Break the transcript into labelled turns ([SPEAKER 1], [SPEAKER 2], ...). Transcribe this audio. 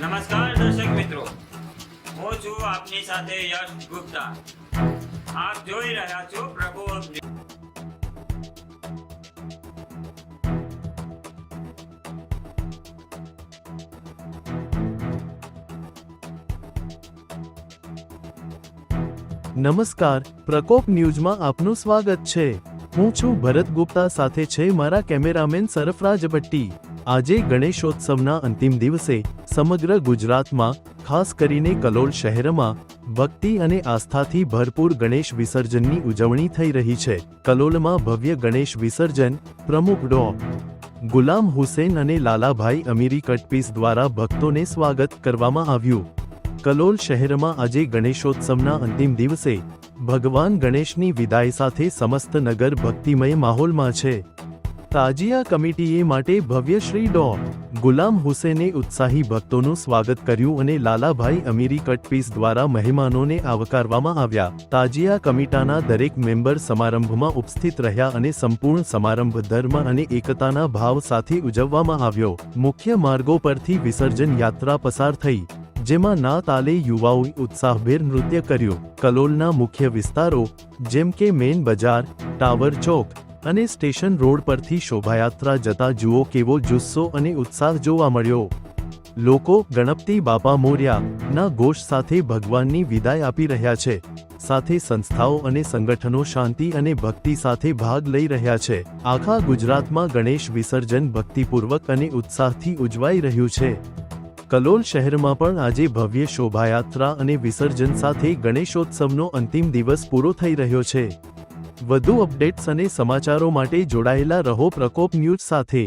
[SPEAKER 1] નમસ્કાર દર્શક મિત્રો. હું છું આપની સાથે યશ ગુપ્તા. આપ જોઈ રહ્યા છો પ્રભુ
[SPEAKER 2] નમસ્કાર, પ્રકોપ ન્યૂઝમાં આપનું સ્વાગત છે. હું છું ભરત ગુપ્તા સાથે છે મારા કેમેરામેન સરફરાજ ભટ્ટી. આજે ગણેશોત્સવના અંતિમ દિવસે સમગ્ર ગુજરાતમાં, ખાસ કરીને કલોલ શહેરમાં, ભક્તિ અને આસ્થાથી ભરપૂર ગણેશ વિસર્જનની ઉજવણી થઈ રહી છે. કલોલમાં ભવ્ય ગણેશ વિસર્જન, પ્રમુખ ડો. ગુલામ હુસેન અને લાલાભાઈ અમીરી કટપીસ દ્વારા ભક્તોને સ્વાગત કરવામાં આવ્યું. કલોલ શહેરમાં આજે ગણેશોત્સવના અંતિમ દિવસે ભગવાન ગણેશની વિદાય સાથે સમસ્ત નગર ભક્તિમય માહોલમાં છે. તાજિયા કમિટીએ માટે ભવ્ય શ્રી ડો ગુલામ હુસેને ઉત્સાહી ભક્તોનું સ્વાગત કર્યું અને લાલાભાઈ અમીરી કટપીસ દ્વારા મહેમાનોને આવકારવામાં આવ્યા. તાજિયા કમિટાના દરેક મેમ્બર સમારંભમાં ઉપસ્થિત રહ્યા અને સંપૂર્ણ સમારંભ ધર્મ અને એકતાના ભાવ સાથે ઉજવવામાં આવ્યો. મુખ્ય માર્ગો પરથી વિસર્જન યાત્રા પસાર થઈ. જેમાં ના તાલે યુવાઓએ ઉત્સાહભેર નૃત્ય કર્યું. કલોલના મુખ્ય વિસ્તારો, જેમ કે મેન બજાર, ટાવર ચોક અને સ્ટેશન રોડ પરથી શોભાયાત્રા જતા જુઓ કેવો જુસ્સો અને ઉત્સાહ જોવા મળ્યો. લોકો ગણપતિ બાપા મોર્યા ના ઘોષ સાથે ભગવાનની વિદાય આપી રહ્યા છે. સાથે સંસ્થાઓ અને સંગઠનો શાંતિ અને ભક્તિ સાથે ભાગ લઈ રહ્યા છે. આખા ગુજરાતમાં ગણેશ વિસર્જન ભક્તિપૂર્વક અને ઉત્સાહથી ઉજવાઈ રહ્યું છે. કલોલ શહેરમાં પણ આજે ભવ્ય શોભાયાત્રા અને વિસર્જન સાથે ગણેશોત્સવનો અંતિમ દિવસ પૂરો થઈ રહ્યો છે. વધુ અપડેટ્સ અને સમાચારો માટે જોડાયેલા રહો પ્રકોપ ન્યૂઝ સાથે.